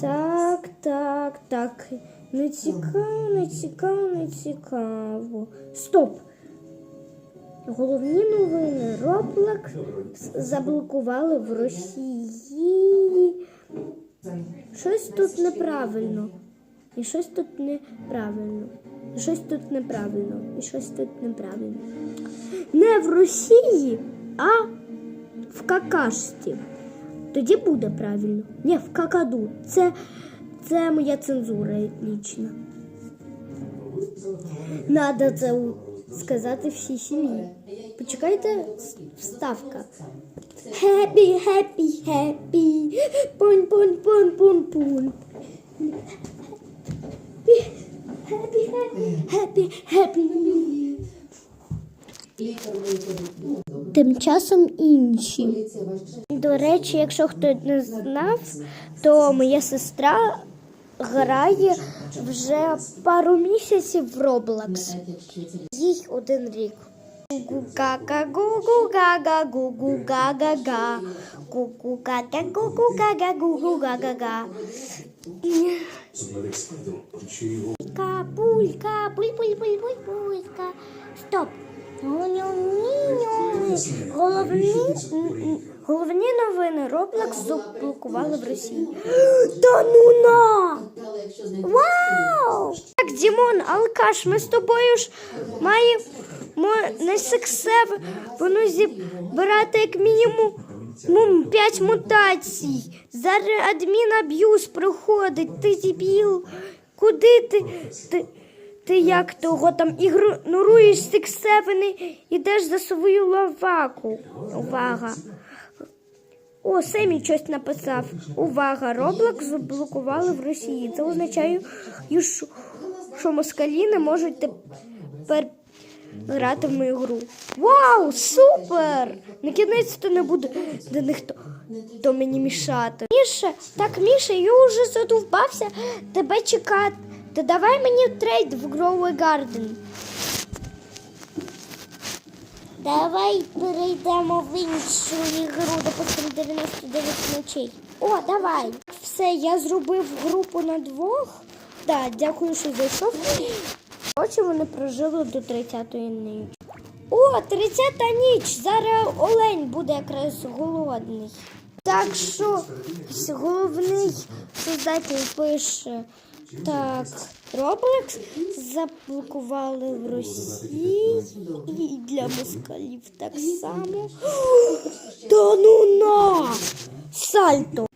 Так, так, так. Не цікаво, не цікаво, не цікаво. Стоп! Головні новини. Roblox заблокували в Росії. Щось тут неправильно. І щось тут неправильно. І щось тут неправильно. І щось тут неправильно. Не в Росії, а в какашці. Тоді буде правильно. Ні, в какаду. Це, це моя цензура лічна. Надо це у- сказати всій сім'ї. Почекайте, с- вставка. Happy, happy, happy. Пун, пун, пун, пун, пун. Happy, happy, happy, happy. Тим часом інші. До речі, якщо хто не знав, то моя сестра грає вже пару місяців в Roblox. Їй один рік. Пулька, пуль, пуль, пуль, пуль, пулька. Стоп. Головні, головні новини Roblox заблокували в Росії. Та ну на! Вау! Так, Дімон, Алкаш, ми з тобою ж маємо на сексев воно зібрати як мінімум мум, 5 мутацій. Зараз адмін аб'юз проходить. Ти дебіл. Куди ти? ти? Ти як того там ігноруєш сексевини, ідеш за свою лаваку. Увага. О, Семі щось написав. Увага, Роблок заблокували в Росії. Це означає, що, москалі не можуть тепер грати в мою гру. Вау, супер! На кінець то не буде до них то, то мені мішати. Міша, так, Міша, я вже задовбався тебе чекати. Давай мені трейд в Grow Garden. Давай перейдемо в іншу ігру, допустимо 99 ночей. О, давай. Все, я зробив групу на двох. Так, дякую, що зайшов. Коротше, вони прожили до 30-ї ночі. О, 30-та ніч! Зараз олень буде якраз голодний. Так що головний создатель пише. Так, Roblox заблокували в Росії і для москалів так само. Та ну на! Сальто!